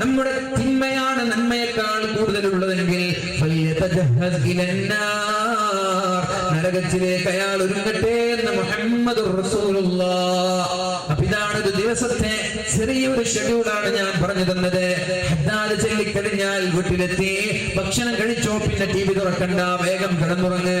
നമ്മുടെ തിന്മയാണ് നന്മയേക്കാൾ കൂടുതലുള്ളതെങ്കിൽ. നരകത്തിലേക്ക് അയാൾ ഒരുങ്ങട്ടെ എന്ന് മുഹമ്മദ് അപ്പൊ ഇതാണ് ഒരു ദിവസത്തെ ചെറിയൊരു ഷെഡ്യൂളാണ് ഞാൻ പറഞ്ഞു തന്നത്. ഹദ്ദാദ് ചൊല്ലിക്കഴിഞ്ഞാൽ വീട്ടിലെത്തി ഭക്ഷണം കഴിച്ചോ പിന്നെ ടി വി തുറക്കണ്ട വേഗം കിടന്നുറങ്ങ്.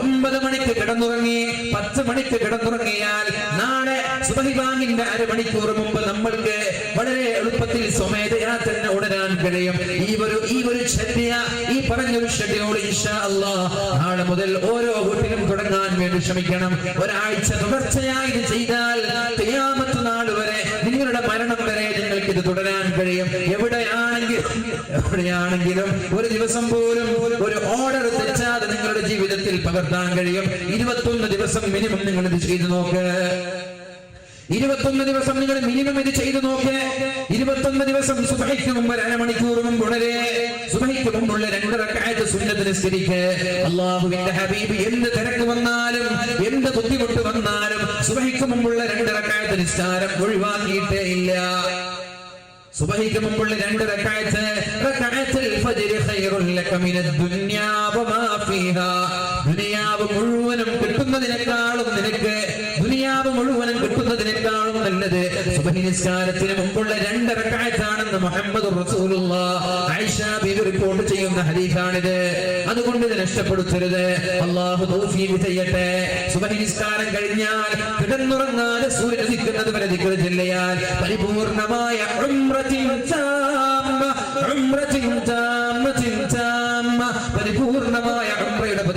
ഒമ്പത് മണിക്ക് കിടന്നുറങ്ങി പത്ത് മണിക്ക് കിടന്നുറങ്ങിയാൽ നാളെ സുബഹിബാങ്ങിന്റെ അരമണിക്കൂർ മുമ്പ് നമ്മൾക്ക് വളരെ എളുപ്പത്തിൽ സ്വമേധയാ തന്നെ ഉണരാൻ കഴിയും. ഈ ഒരു ഈ ഒരു ചര്യ ഈ പറഞ്ഞൊരു ഷെഡ്യൂൾ ഇൻഷാ അള്ളാ നാളെ മുതൽ ഓരോ വീട്ടിലും തുടങ്ങാൻ വേണ്ടി ശ്രമിക്കണം. ഒരാഴ്ച തുടർച്ചയായി ഇത് ചെയ്താൽ തെയ്യാമത്ത് നാൾ വരെ നിങ്ങളുടെ മരണം വരെ നിങ്ങൾക്ക് ഇത് തുടരാൻ കഴിയും. എവിടെയാണെങ്കിലും എവിടെയാണെങ്കിലും ഒരു ദിവസം പോലും ഒരു ഓർഡർ തെറ്റാതെ നിങ്ങളുടെ ജീവിതത്തിൽ പകർത്താൻ കഴിയും. ഇരുപത്തൊന്ന് ദിവസം മിനിമം നിങ്ങൾ ഇത് ചെയ്തു നോക്ക്. ഇരുപത്തൊന്ന് ദിവസം നിങ്ങൾ മിനിമം ഇത് ചെയ്തു നോക്കേ. ഇരുപത്തൊന്ന് ദിവസം സുബഹിക്ക് മുമ്പ് അരമണിക്കൂർ മുമ്പ് ഉണരെ സുബഹിക്ക് മുമ്പുള്ള രണ്ട് റക്അത്ത് സുന്നത്ത് നിസ്കരിക്ക്. അള്ളാഹുവിന്റെ ഹബീബ് എന്ത് തിരക്ക് വന്നാലും എന്ത് ബുദ്ധിമുട്ട് വന്നാലും സുബഹിക്ക് മുമ്പുള്ള രണ്ട് റക്അത്ത് നിസ്കാരം ഒഴിവാക്കിയിട്ടേ ഇല്ല. സുബഹിക്ക് മുമ്പുള്ള രണ്ട് റക്അത്ത് റക്അത്തുൽ ഫജ്ർ ഖൈറുൽ ലക മിനദ് ദുനിയാ വമാ ഫീഹാ. ദുനിയാവ് മുഴുവനും കിട്ടുന്നതിനേക്കാളും നിനക്ക് ദുനിയാവ് മുഴുവനും കിട്ടുന്നതിനേക്കാളും നല്ലത് സുബഹി നിസ്കാരത്തിന് മുമ്പുള്ള രണ്ട് റക്അത്താണെന്ന് മുഹമ്മദ് റസൂലുള്ളാഹി ആയിഷ ബീവി റിപ്പോർട്ട് ചെയ്യുന്ന ഹദീസാണിത്. അതുകൊണ്ട് ഇത് നഷ്ടപ്പെടുത്തരുത്. അള്ളാഹു തൗഫീഖ് ചെയ്യട്ടെ. സുബഹി നിസ്കാരം കഴിഞ്ഞാൽ കിടന്നുറങ്ങാൻ സൂര്യൻ ഉദിക്കുന്നത് വരെ ദിക്ർ ചൊല്ലിയാൽ പരിപൂർണമായ ഉംറത്തിൻ താമ്മ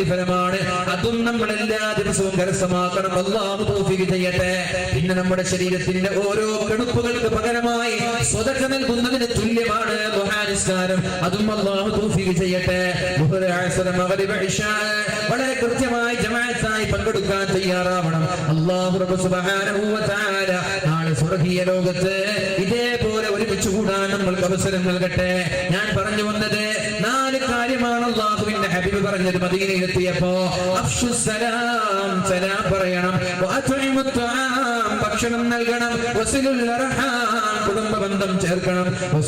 പ്രതിഫലമാണ് അതും നമ്മൾ എല്ലാ ദിവസവും കരസ്ഥമാക്കണം. അള്ളാഹു തോഫിക്ക് ചെയ്യട്ടെ. പിന്നെ നമ്മുടെ ശരീരത്തിന്റെ ഓരോ കെടുപ്പുകൾക്ക് പകരമായി സ്വതക്ക നൽകുന്നതിന് തുല്യമാണ് നിസ്കാരം അതും അള്ളാഹു തോഫിക്ക് ചെയ്യട്ടെ. വളരെ കൃത്യമായി ജമാഅത്തായി പങ്കെടുക്കാൻ തയ്യാറാവണം. അള്ളാഹു നാളെ സ്വർഗീയ ലോകത്ത് ഇതേപോലെ കൂടാൻ നമ്മൾക്ക് അവസരം നൽകട്ടെ. ഞാൻ പറഞ്ഞു വന്നത് നാല് കാര്യമാണ് അള്ളാഹുവിന്റെ ഹബീബ് പറഞ്ഞത് മദീനയിലെത്തിയപ്പോ. സലാം സലാം പറയണം. ഭക്ഷണം നൽകണം. കുടുംബ ബന്ധം ചേർക്കണം.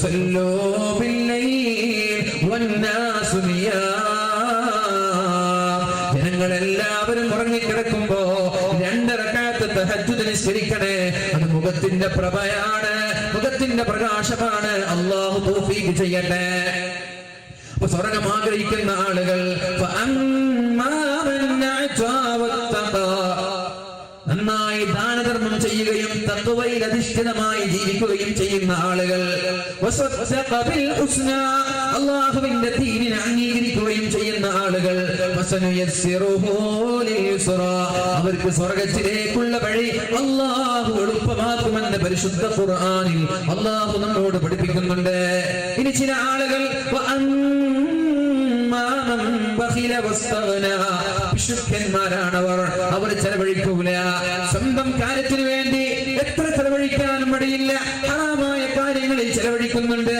ജനങ്ങളെല്ലാവരും ഉറങ്ങിക്കിടക്കുമ്പോ രണ്ടരക്കാലത്ത് തഹജ്ജുദ് നിസ്കരിക്കണേ അത് മുഖത്തിന്റെ പ്രഭയാണ്. മുഖത്തിന്റെ പ്രകാശമാണ് അള്ളാഹു തോഫീക്ക് ചെയ്യട്ടെ. അപ്പൊ സ്വർഗം ആഗ്രഹിക്കുന്ന ആളുകൾ നന്നായി ദാനധർമ്മം ചെയ്യുകയും തത്വയിൽ അധിഷ്ഠിതമായി ജീവിക്കുകയും ചെയ്യുന്ന ആളുകൾ. അള്ളാഹുവിന്റെ തീരിനെ അംഗീകരിക്കുകയും ചെയ്യുന്ന. ആളുകൾ. അവർക്ക് സ്വർഗത്തിലേക്കുള്ള വഴി അള്ളാഹു എളുപ്പമാക്കുമെന്ന് പരിശുദ്ധ ഖുർആാനിൽ അള്ളാഹു നമ്മോട് പഠിപ്പിക്കുന്നുണ്ട് ഇനി ചില ആളുകൾ. പിശുക്കന്മാരാണവർ അവർ ചെലവഴിക്കൂല സ്വന്തം കാര്യത്തിന് വേണ്ടി എത്ര ചെലവഴിക്കാനും മടിയില്ല ഹറാമായ കാര്യങ്ങളിൽ ചെലവഴിക്കുന്നുണ്ട്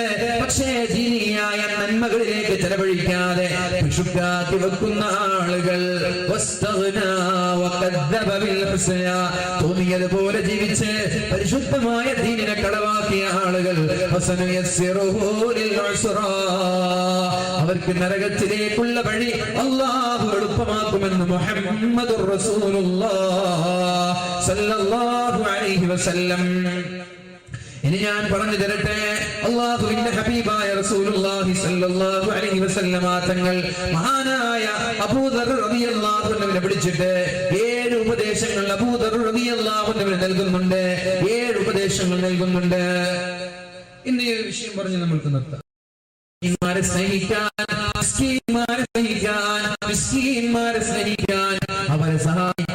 പക്ഷേ ദീനിയായ നന്മകളിലേക്ക് ചെലവഴിക്കാതെ പിശുക്കാക്കി വെക്കുന്ന ആളുകൾ. തോന്നിയതുപോലെ ജീവിച്ച് പരിശുദ്ധമായ ദീനിനെ കളവാക്കിയ ആളുകൾ. അവർക്ക് നരകത്തിലേക്കുള്ള വഴി അള്ളാഹു എളുപ്പമാക്കുമെന്ന് മുഹമ്മദ് സല്ലല്ലാഹു അലൈഹി വസല്ലം ഇനി ഞാൻ പറഞ്ഞു തരട്ടെ. അള്ളാഹുവിന്റെ ഹബീബായ റസൂലുള്ളാഹി സ്വല്ലല്ലാഹു അലൈഹി വസല്ലമ തങ്ങൾ മഹാനായ അബൂദർ റളിയല്ലാഹു അൻഹുവിനെ വിളിച്ചിട്ട് ഏഴ് ഉപദേശങ്ങൾ അബൂദർ റളിയല്ലാഹു അൻഹുവിന് നൽകുന്നുണ്ട്. ഏഴ് ഉപദേശങ്ങൾ നൽകുന്നുണ്ട്. ഇന്ന് ഈ വിഷയം പറഞ്ഞു നമ്മൾക്ക് നിർത്താം. സ്നേഹിക്കാൻ സ്നേഹിക്കാൻ അവരെ സഹായിക്കാൻ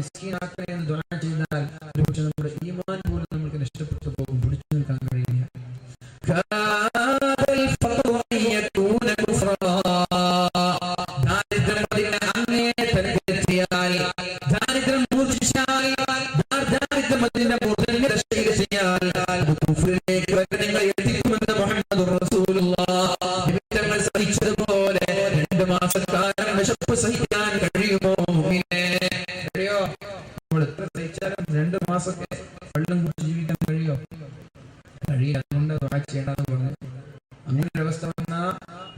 അള്ളാഹുവിനെ മാസമൊക്കെ വെള്ളം കുടിച്ച് ജീവിക്കാൻ കഴിയോ കഴിയില്ല. അതുകൊണ്ട് ദുആ ചെയ്യണമെന്ന് പറഞ്ഞു. അങ്ങനെ ഒരു അവസ്ഥ വന്നാൽ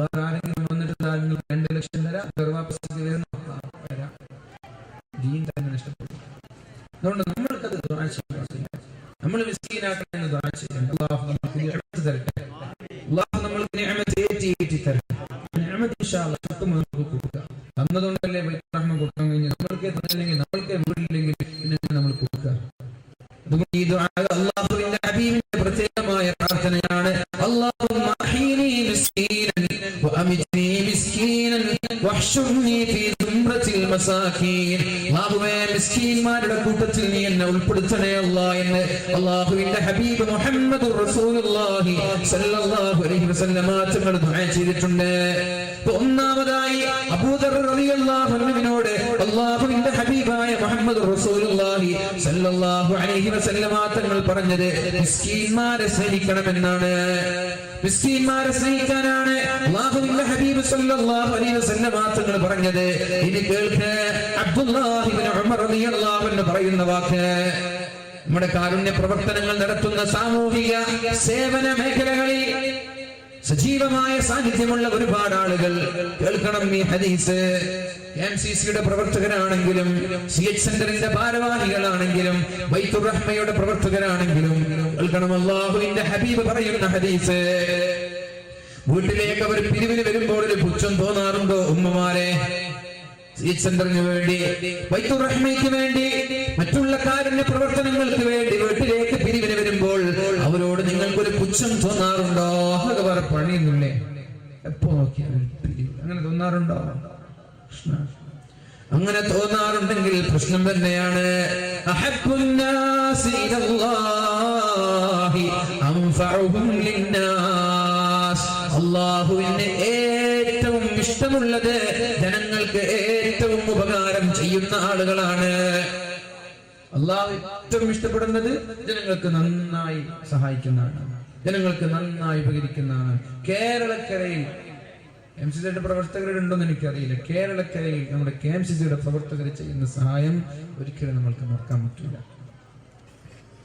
വേറെ ആരെങ്കിലും വന്നിട്ട് രണ്ട് ലക്ഷം തരാം ദീൻ തന്നെ നഷ്ടപ്പെട്ടു അതുകൊണ്ട് നമ്മൾക്കത് ദുആ നമ്മൾ മിസ്കീനാക്കണമെന്ന് ദുആ ചെയ്യണം. തരട്ടെ. തന്നതുകൊണ്ടല്ലേ കൊടുക്കാൻ കഴിഞ്ഞു നമ്മൾക്കേ തന്നില്ലെങ്കിൽ നമ്മൾക്കേ വീടില്ലെങ്കിൽ ഉൾപ്പെടുത്തണേ അല്ല എന്ന് അള്ളാഹുവിന്റെ ഹബീബ് മുഹമ്മദ് റസൂലുള്ളാഹി സ്വല്ലല്ലാഹു അലൈഹി വസല്ലമ തങ്ങൾ ദുആ ചെയ്തിട്ടുണ്ട്. ഒന്നാമതായി അബൂദർ റളിയല്ലാഹു അൻഹുവിനോട് അല്ലാഹുവിന്റെ ഹബീബായ മുഹമ്മദ് റസൂലുള്ളാഹി സല്ലല്ലാഹു അലൈഹി വസല്ലമ തങ്ങൾ പറഞ്ഞത് മിസ്കീന്മാരെ സ്നേഹിക്കണമെന്നാണ്. മിസ്കീന്മാരെ സ്നേഹിക്കാനാണ് അല്ലാഹുവിന്റെ ഹബീബ് സല്ലല്ലാഹു അലൈഹി വസല്ലമ തങ്ങൾ പറഞ്ഞത്. ഇനി കേൾക്ക് അബ്ദുല്ലാഹി ഇബ്നു ഉമർ റളിയല്ലാഹു അൻഹു പറയുന്ന വാക്ക്. നമ്മുടെ കാരുണ്യ പ്രവർത്തനങ്ങൾ നടത്തുന്ന സാമൂഹിക സേവന മേഖലകളിൽ സജീവമായ സാന്നിധ്യമുള്ള ഒരുപാട് ആളുകൾ. കേൾക്കണം ഈ ഹദീസ്. എം സി സിയുടെ പ്രവർത്തകരാണെങ്കിലും സി എച്ച് സെന്ററിന്റെ ഭാരവാഹികളാണെങ്കിലും ബൈത്തുർ റഹ്മയുടെ പ്രവർത്തകരാണെങ്കിലും കേൾക്കണം അള്ളാഹുവിന്റെ ഹബീബ് പറയുന്ന ഹദീസ്. വീട്ടിലേക്ക് അവർ പിരിവിന് വരുമ്പോൾ ഒരു പുച്ഛം തോന്നാറുണ്ടോ ഉമ്മമാരെ? സെന്ററിന് വേണ്ടി ബൈത്തുർ റഹ്മയ്ക്ക് വേണ്ടി മറ്റുള്ള കാരുണ്യ പ്രവർത്തനങ്ങൾക്ക് വേണ്ടി വീട്ടിലേക്ക് പിരിവിന് വരുമ്പോൾ അവരോട് നിങ്ങൾക്കൊരു പുച്ഛം തോന്നാറുണ്ടോ? അതൊക്കെ വേറെ പണിയൊന്നുമില്ലേ? എപ്പോ നോക്കിയാലും അങ്ങനെ തോന്നാറുണ്ടോ? കൃഷ്ണ. അങ്ങനെ തോന്നാറുണ്ടെങ്കിൽ പ്രശ്നം തന്നെയാണ്. അഹബ്ബുന്നാസി ഇഷ്ടമുള്ളത് ജനങ്ങൾക്ക് ഏറ്റവും ഉപകാരം ചെയ്യുന്ന ആളുകളാണ്. അള്ളാഹു ഏറ്റവും ഇഷ്ടപ്പെടുന്നത് ജനങ്ങൾക്ക് നന്നായി സഹായിക്കുന്നതാണ്. ജനങ്ങൾക്ക് നന്നായി ഉപകരിക്കുന്നതാണ്. കേരളക്കരയിൽ എം സി സിയുടെ പ്രവർത്തകരുണ്ടോന്ന് എനിക്കറിയില്ല. കേരളക്കരയിൽ നമ്മുടെ കെ എം സി സിയുടെ പ്രവർത്തകർ ചെയ്യുന്ന സഹായം ഒരിക്കലും നമ്മൾക്ക് മറക്കാൻ പറ്റില്ല.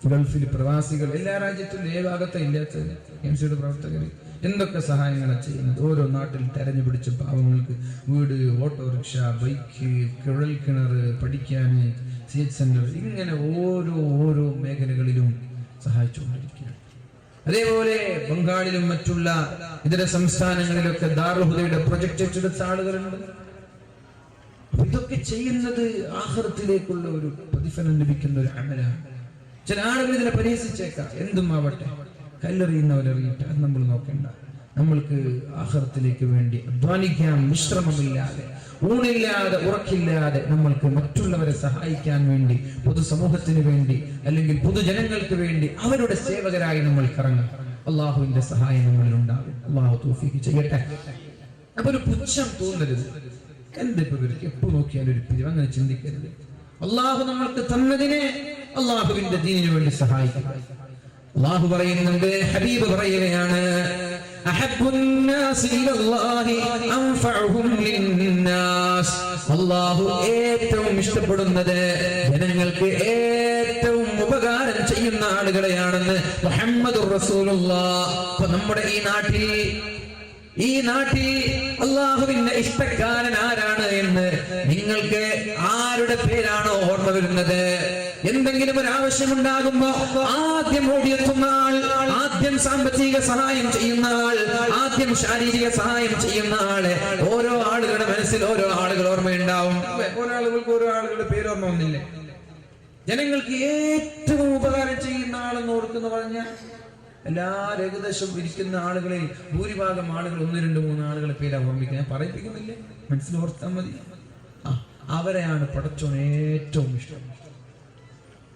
ഗൾഫിൽ പ്രവാസികൾ എല്ലാ രാജ്യത്തും ഏ ഭാഗത്തെ ഇല്ലാത്ത എം സിയുടെ പ്രവർത്തകർ എന്തൊക്കെ സഹായങ്ങളാണ് ചെയ്യുന്നത്? ഓരോ നാട്ടിൽ തെരഞ്ഞു പിടിച്ച പാവങ്ങൾക്ക് വീട് ഓട്ടോറിക്ഷ ബൈക്ക് കുഴൽ കിണർ പഠിക്കാൻ സി എച്ച് സെന്റർ ഇങ്ങനെ ഓരോ ഓരോ മേഖലകളിലും സഹായിച്ചുകൊണ്ടിരിക്കുകയാണ്. അതേപോലെ ബംഗാളിലും മറ്റുള്ള ഇതര സംസ്ഥാനങ്ങളിലൊക്കെ ദാർഹുദയുടെ പ്രൊജക്ട് ഏറ്റെടുത്ത ആളുകളുണ്ട്. ഇതൊക്കെ ചെയ്യുന്നത് ആഹൃത്തിലേക്കുള്ള ഒരു പ്രതിഫലം ലഭിക്കുന്ന ഒരു അമലാണ്. ചില ആളുകൾ ഇതിനെ പരിഹസിച്ചേക്കാം. എന്തും ആവട്ടെ. കല്ലെറിയുന്നവരെറിയട്ടെ അത് നമ്മൾ നോക്കേണ്ട. നമ്മൾക്ക് ആഹാരത്തിലേക്ക് വേണ്ടി അധ്വാനിക്കാം വിശ്രമമില്ലാതെ ഊണില്ലാതെ ഉറക്കില്ലാതെ നമ്മൾക്ക് മറ്റുള്ളവരെ സഹായിക്കാൻ വേണ്ടി പൊതുസമൂഹത്തിന് വേണ്ടി അല്ലെങ്കിൽ പൊതുജനങ്ങൾക്ക് വേണ്ടി അവരുടെ സേവകരായി നമ്മൾ കറങ്ങാം അള്ളാഹുവിന്റെ സഹായം നമ്മളിൽ ഉണ്ടാകും. അള്ളാഹു തോഫിക്ക് ചെയ്യട്ടെ. അപ്പൊ ഒരു പുച്ഛം തോന്നരുത്. എന്തിപ്പോ ഇവർക്ക് എപ്പോ നോക്കിയാലും ഒരു പിരിവ്? അങ്ങനെ ചിന്തിക്കരുത്. അള്ളാഹു നമ്മൾക്ക് തന്നതിനെ അള്ളാഹുവിന്റെ ദീനിനു വേണ്ടി സഹായിക്കുക അള്ളാഹു പറയുന്നുണ്ട് ഹബീബ് പറയുകയാണ് അള്ളാഹു ഏറ്റവും ഇഷ്ടപ്പെടുന്നത് ജനങ്ങൾക്ക് ഏറ്റവും ഉപകാരം ചെയ്യുന്ന ആളുകളെയാണെന്ന് മുഹമ്മദ് നമ്മുടെ ഈ നാട്ടിൽ ഈ നാട്ടിൽ അള്ളാഹുവിന്റെ ഇഷ്ടക്കാരൻ ആരാണ് എന്ന് നിങ്ങൾക്ക് ആരുടെ പേരാണോ ഓർമ്മ വരുന്നത്? എന്തെങ്കിലും ഒരു ആവശ്യമുണ്ടാകുമ്പോ ആദ്യം ഓടിയെത്തുന്ന ആൾ ആദ്യം സാമ്പത്തിക സഹായം ചെയ്യുന്ന ആൾ ആദ്യം ശാരീരിക സഹായം ചെയ്യുന്ന ആൾ ഓരോ ആളുകളുടെ മനസ്സിൽ ഓരോ ആളുകൾ ഓർമ്മയുണ്ടാവും. ഓരോ ആളുകൾക്ക് ഓരോ ആളുകളുടെ പേര് ഓർമ്മ ഒന്നില്ലേ ജനങ്ങൾക്ക് ഏറ്റവും ഉപകാരം ചെയ്യുന്ന ആളെന്ന് ഓർക്കുന്നു പറഞ്ഞാൽ എല്ലാ ഏകദേശം ഇരിക്കുന്ന ആളുകളിൽ ഭൂരിഭാഗം ആളുകൾ ഒന്ന് രണ്ട് മൂന്ന് ആളുകളെ പേരാ ഓർമ്മിക്കുന്നത്. പറയിപ്പിക്കുന്നില്ലേ? മനസ്സിൽ ഓർത്താൽ മതി. അവരെയാണ് പടച്ചോൻ ഏറ്റവും ഇഷ്ടം.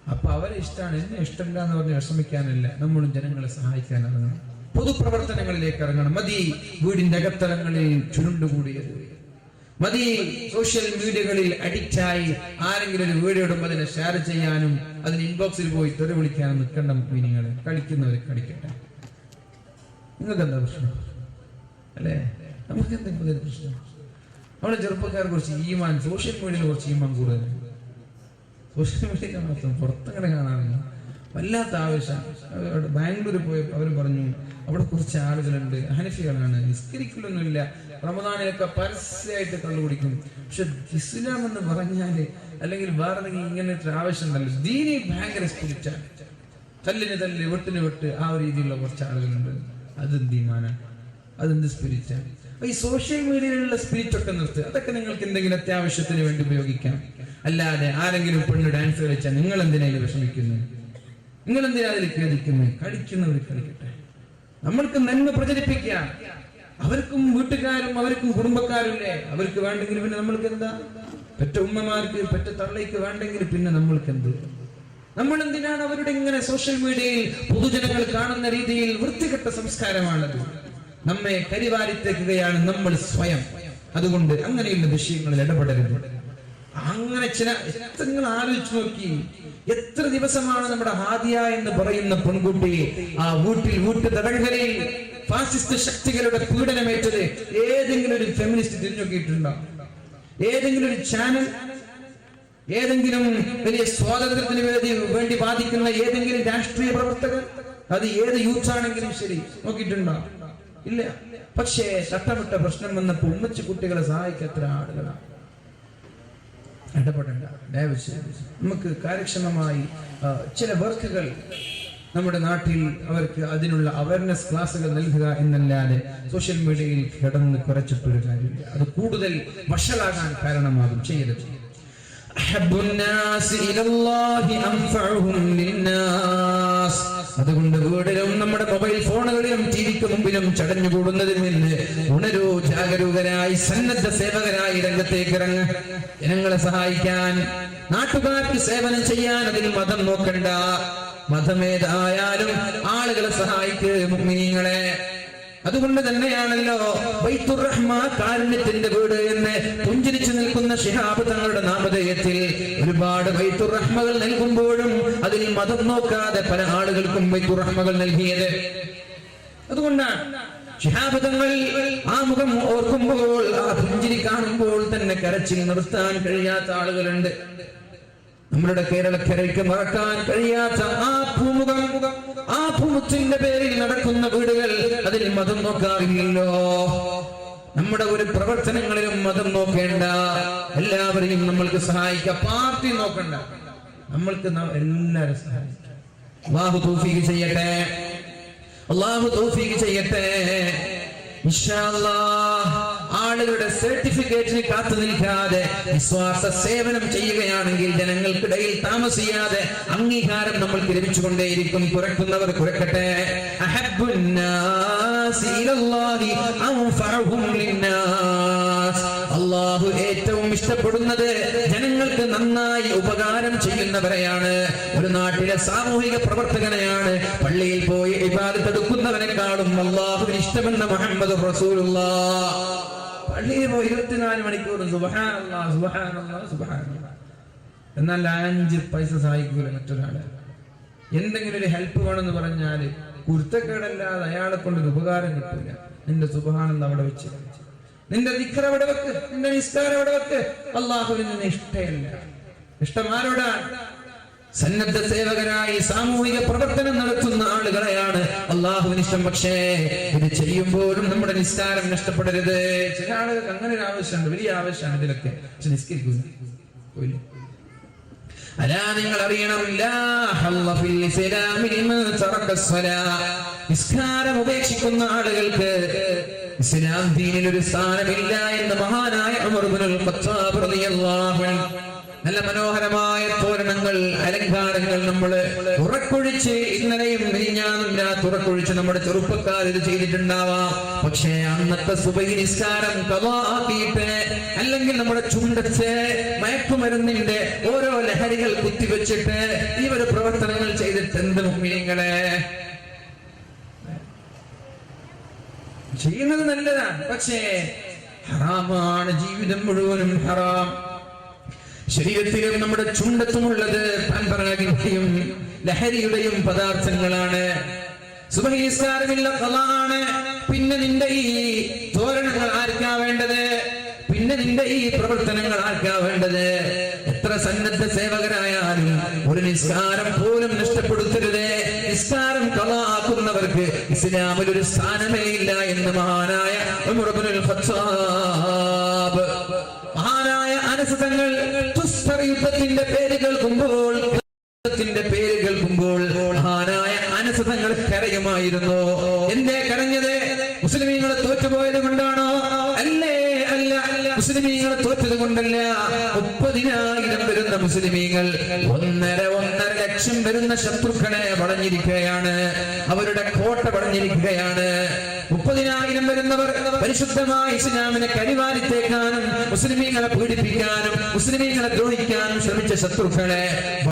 അപ്പൊ അവരെ ഇഷ്ടമാണ് എന്നെ ഇഷ്ടമില്ല എന്ന് പറഞ്ഞ് വിഷമിക്കാനല്ല. നമ്മളും ജനങ്ങളെ സഹായിക്കാൻ ഇറങ്ങണം പൊതുപ്രവർത്തനങ്ങളിലേക്ക് ഇറങ്ങണം. മതി വീടിന്റെ അകത്തലങ്ങളിൽ ചുരുണ്ടുകൂടിയത് മതി സോഷ്യൽ മീഡിയകളിൽ അഡിക്റ്റായി ആരെങ്കിലും ഒരു വീഡിയോ ഇടുമ്പോൾ അതിനെ ഷെയർ ചെയ്യാനും അതിന് ഇൻബോക്സിൽ പോയി തെറി വിളിക്കാനും നിൽക്കേണ്ട മീനിങ്ങൾ കളിക്കുന്നവർ കളിക്കട്ടെ നിങ്ങൾക്ക് എന്താ പ്രശ്നം? അല്ലേ? നമുക്ക് എന്തെങ്കിലും പ്രശ്നം? നമ്മുടെ ചെറുപ്പക്കാരെ കുറച്ച് ഈമാൻ സോഷ്യൽ മീഡിയയെ കുറച്ച് ഈമാൻ കൂടുതൽ സോഷ്യൽ മീഡിയ മാത്രം പുറത്തങ്ങനെ കാണാറില്ല. വല്ലാത്ത ആവശ്യം ബാംഗ്ലൂർ പോയി അവർ പറഞ്ഞു അവിടെ കുറച്ച് ആളുകളുണ്ട് ഹനഫികളാണ് നിസ്കരിക്കലൊന്നുമില്ല. റമദാനിലൊക്കെ പരസ്യമായിട്ട് കണ്ടുപിടിക്കും പക്ഷെ ഇസ്ലാം എന്ന് പറഞ്ഞാൽ അല്ലെങ്കിൽ വേറെ എന്തെങ്കിലും ഇങ്ങനത്തെ ആവശ്യം ഉണ്ടല്ലോ. ദീനി ഭയങ്കര സ്പിരിറ്റാണ്. തല്ലിന് തല്ല് വെട്ടിന് വെട്ട് ആ രീതിയിലുള്ള കുറച്ച് ആളുകളുണ്ട്. അതെന്ത് ഈമാനാണ്? അതെന്ത് സ്പിരിറ്റാണ്? ഈ സോഷ്യൽ മീഡിയയിലുള്ള സ്പീച്ച് ഒക്കെ നിർത്തുക അതൊക്കെ നിങ്ങൾക്ക് എന്തെങ്കിലും അത്യാവശ്യത്തിന് വേണ്ടി ഉപയോഗിക്കാം. അല്ലാതെ ആരെങ്കിലും പെണ്ണ് ഡാൻസ് കളിച്ചാൽ നിങ്ങൾ എന്തിനാ വിഷമിക്കുന്നു? നിങ്ങൾ എന്തിനാ അതിൽ ഖേദിക്കുന്നു? കളിക്കുന്നവർ കളിക്കട്ടെ. നമ്മൾക്ക് നന്മ പ്രചരിപ്പിക്കാം അവർക്കും വീട്ടുകാരും അവർക്കും കുടുംബക്കാരില്ലേ? അവർക്ക് വേണ്ടെങ്കിൽ പിന്നെ നമ്മൾക്ക് എന്താ പെറ്റ ഉമ്മമാർക്ക് പെറ്റ തള്ളയ്ക്ക് വേണ്ടെങ്കിൽ പിന്നെ നമ്മൾക്ക് എന്ത് നമ്മൾ എന്തിനാണ് അവരുടെ ഇങ്ങനെ സോഷ്യൽ മീഡിയയിൽ പൊതുജനങ്ങൾ കാണുന്ന രീതിയിൽ വൃത്തികെട്ട സംസ്കാരമാണത്? നമ്മെ കരിവാരിത്തേക്കുകയാണ് നമ്മൾ സ്വയം. അതുകൊണ്ട് അങ്ങനെയുള്ള വിഷയങ്ങളിൽ ഇടപെടരുത്. അങ്ങനെ ചില നിങ്ങൾ ആലോചിച്ചു നോക്കി. എത്ര ദിവസമാണ് നമ്മുടെ ഹാദിയ എന്ന് പറയുന്ന പെൺകുട്ടി ആ വീട്ടിൽ വീട്ടു തടങ്കലിൽ ഫാസിസ്റ്റ് ശക്തികളുടെ പീഡനമേറ്റത് ഏതെങ്കിലും ഒരു ഫെമിനിസ്റ്റ് തിരിഞ്ഞൊക്കിയിട്ടുണ്ടോ ഏതെങ്കിലും ഒരു ചാനൽ ഏതെങ്കിലും വലിയ സ്വാതന്ത്ര്യത്തിന് വേണ്ടി വേണ്ടി വാദിക്കുന്ന ഏതെങ്കിലും രാഷ്ട്രീയ പ്രവർത്തകർ? അത് ഏത് യൂത്ത് ആണെങ്കിലും ശരി. നോക്കിയിട്ടുണ്ടോ? ഇല്ല പക്ഷേ ചട്ടമിട്ട പ്രശ്നം വന്നപ്പോ ഉമ്മച്ചു കുട്ടികളെ സഹായിക്കാത്ത ആളുകളാണ് ഇടപെടേണ്ട ദയവ് ചെയ്ത് നമുക്ക് കാര്യക്ഷമമായി ആ, ചില വർക്കുകൾ നമ്മുടെ നാട്ടിൽ അവർക്ക് അതിനുള്ള അവയർനെസ് ക്ലാസ്സുകൾ നൽകുക എന്നല്ലാതെ സോഷ്യൽ മീഡിയയിൽ കിടന്ന് കുറച്ചിട്ടൊരു കാര്യമില്ല അത് കൂടുതൽ വഷളാകാൻ കാരണമാകും ചെയ്യരുത് أحب الناس إلى الله أنفعهم للناس അതുകൊണ്ട് വീടിലും നമ്മുടെ മൊബൈൽ ഫോണുകളിലും ടി വിക്ക് മുമ്പിലും ചടഞ്ഞുകൂടുന്നതിൽ നിന്ന് ഉണരൂ ജാഗരൂകരായി സന്നദ്ധ സേവകരായി രംഗത്തേക്ക് ഇറങ്ങ. ജനങ്ങളെ സഹായിക്കാൻ നാട്ടുകാർക്ക് സേവനം ചെയ്യാൻ അതിൽ മതം നോക്കണ്ട. മതമേതായാലും ആളുകളെ സഹായിക്ക് മുഗ്മിനീങ്ങളെ. അതുകൊണ്ട് തന്നെയാണല്ലോ റഹ്മ കാരുണ്യത്തിന്റെ വീട്. എന്ന് പുഞ്ചിരിച്ചു നിൽക്കുന്ന ഷിഹാബ് തങ്ങളുടെ നാമധേയത്തിൽ ഒരുപാട് വൈത്തുറഹ്മകൾ നൽകുമ്പോഴും അതിൽ മതം നോക്കാതെ പല ആളുകൾക്കും വൈത്തുറഹ്മകൾ നൽകിയത്. അതുകൊണ്ടാണ് ഷിഹാബ് തങ്ങൾ ആ മുഖം ഓർക്കുമ്പോൾ ആ പുഞ്ചിരി കാണുമ്പോൾ തന്നെ കരച്ചിൽ നിർത്താൻ കഴിയാത്ത ആളുകളുണ്ട്. നമ്മളുടെ കേരളക്കരയ്ക്ക് മറക്കാൻ കഴിയാത്ത ആ ഭൂമുഖം ആ ഭൂമുഖത്തിന്റെ പേരിൽ നടക്കുന്ന വീടുകൾ അതിൽ മതം നോക്കാറില്ലല്ലോ. നമ്മുടെ ഒരു പ്രവർത്തനങ്ങളിലും മതം നോക്കേണ്ട. എല്ലാവരെയും നമ്മൾക്ക് സഹായിക്കുക പാർട്ടി നോക്കണ്ട. നമ്മൾക്ക് എല്ലാവരും സഹായിക്കാം. തൗഫീഖ് ചെയ്യട്ടെ. അള്ളാഹു തൗഫീഖ് ചെയ്യട്ടെ. ഇൻഷാ ആളുകളുടെ സർട്ടിഫിക്കറ്റിന് കാത്തു നിൽക്കാതെ വിശ്വാസ സേവനം ചെയ്യുകയാണെങ്കിൽ ജനങ്ങൾക്കിടയിൽ താമസിയാതെ അംഗീകാരം നമ്മൾ ലഭിച്ചുകൊണ്ടേയിരിക്കും. കുറയ്ക്കുന്നവർ ലിന്നാസ്. അള്ളാഹു ഏറ്റവും ഇഷ്ടപ്പെടുന്നത് ജനങ്ങൾക്ക് നന്നായി ഉപകാരം ചെയ്യുന്നവരെയാണ്. ഒരു നാട്ടിലെ സാമൂഹിക പ്രവർത്തകനെയാണ്. പള്ളിയിൽ പോയി വിവാദത്തെടുക്കുന്നവനെക്കാളും അള്ളാഹുവിന് ഇഷ്ടമെന്ന മുഹമ്മദ് റസൂലുള്ള. പള്ളിയിൽ ഇരുപത്തിനാല് മണിക്കൂർ സുബ്ഹാനല്ലാഹ്, സുബ്ഹാനല്ലാഹ്, സുബ്ഹാനല്ലാഹ്. എന്നാൽ അഞ്ച് പൈസ സഹായിക്കൂല മറ്റൊരാൾ എന്തെങ്കിലും ഒരു ഹെൽപ്പ് വേണമെന്ന് പറഞ്ഞാൽ കുരുത്തക്കേടല്ലാതെ അയാളെ കൊണ്ട് ഒരു ഉപകാരം കിട്ടില്ല നിന്റെ സുബഹാനന്ദ അവിടെ വെച്ച്. നിന്റെ ദിക്കർ അവിടെ വെക്ക്. നിന്റെ നിസ്കാരം അവിടെ വെക്ക്. അള്ളാഹുവിന് നിന്നെ ഇഷ്ടമല്ല ഇഷ്ടം ആരോടാണ് സന്നദ്ധ സേവകരായി സാമൂഹിക പ്രവർത്തനം നടത്തുന്ന ആളുകളെയാണ് അള്ളാഹുവിന് ഇഷ്ടം. പക്ഷേ ഇത് ചെയ്യുമ്പോഴും നമ്മുടെ നിസ്കാരം നഷ്ടപ്പെടരുത്. ചില ആളുകൾക്ക് അങ്ങനെ ഒരു ആവശ്യമുണ്ട് വലിയ ആവശ്യമാണ് ഇതിലൊക്കെ. പക്ഷെ നിസ്കരിക്കുന്നു അല്ലാ അലാ നിങ്ങൾ അറിയണം. ലാ ഹല്ല ഫിൽ ഇസ്ലാമി ലിമൻ നിസ്കാരം ഉപേക്ഷിക്കുന്ന ആളുകൾക്ക് ഇസ്ലാം ദീനിൽ ഒരു സ്ഥാനമില്ല എന്ന് മഹാനായ ഉമർ ഇബ്നുൽ ഖത്താബ് റളിയല്ലാഹു അൻഹു നല്ല മനോഹരമായ തോരണങ്ങൾ അലങ്കാരങ്ങൾ നമ്മൾ ഉറക്കൊഴിച്ച് ഇന്നലെയും മിനിഞ്ഞാനും രാത്രി ഉറക്കൊഴിച്ച് നമ്മുടെ ചെറുപ്പക്കാർ ഇത് ചെയ്തിട്ടുണ്ടാവാം. പക്ഷേ അന്നത്തെ സുബൈ നിസ്കാരം കവാക്കിയിട്ട് അല്ലെങ്കിൽ നമ്മുടെ ചുണ്ടച്ച് മയക്കുമരുന്നിന്റെ ഓരോ ലഹരികൾ കുത്തിവെച്ചിട്ട് ഈ ഒരു പ്രവർത്തനങ്ങൾ ചെയ്തിട്ട് എന്ത് മുമ്മിനിങ്ങളെ? ചെയ്യുന്നത് നല്ലതാണ്. പക്ഷേ ഹറാമാണ് ജീവിതം മുഴുവനും ഹറാം. ശരീരത്തിലും നമ്മുടെ ചുണ്ടത്തുമുള്ളത് പാൻപറാകിന്റെയും ലഹരിയുടെയും പദാർത്ഥങ്ങളാണ്. സുബഹിസ്കാരമില്ല പിന്നെ നിന്റെ ഈ തോരണങ്ങൾ ആർക്കാ വേണ്ടത്? പിന്നെ നിന്റെ ഈ പ്രവർത്തനങ്ങൾ ആർക്കാ വേണ്ടത്? എത്ര സന്നദ്ധ സേവകരായാലും ഒരു നിസ്കാരം പോലും നഷ്ടപ്പെടുത്തരുത്. നിസ്കാരം കളാക്കുന്നവർക്ക് ഇസ്ലാമിൽ ഒരു സ്ഥാനമേ ഇല്ല എന്ന് മഹാനായ ഖത്താബ് അനസതങ്ങൾ തുസ്തർ യുദ്ധത്തിന്റെ പേര് കേൾക്കുമ്പോൾ യുദ്ധത്തിന്റെ പേര് കേൾക്കുമ്പോൾ മഹാനായ അനസതങ്ങൾ കരയുമായിരുന്നു. എന്തേ കരഞ്ഞത് മുസ്ലിമീങ്ങളെ തോറ്റുപോയത് കൊണ്ടാണോ? അല്ലേ അല്ല. മുസ്ലിമീങ്ങൾ തോറ്റത് കൊണ്ടല്ല. മുപ്പതിനായിരം വരുന്ന മുസ്ലിമീങ്ങൾ ഒന്നര ഒന്നര ലക്ഷം വരുന്ന ശത്രുക്കളെ വളഞ്ഞിരിക്കുകയാണ്. അവരുടെ കോട്ട വളഞ്ഞിരിക്കുകയാണ്. മുപ്പതിനായിരം വരുന്നവർ പരിശുദ്ധമായ ഇസ്ലാമിനെ കരിവാരിത്തേക്കാനും മുസ്ലിമീങ്ങളെ പീഡിപ്പിക്കാനും മുസ്ലിമീങ്ങളെ ദ്രോഹിക്കാനും ശ്രമിച്ച ശത്രുക്കളെ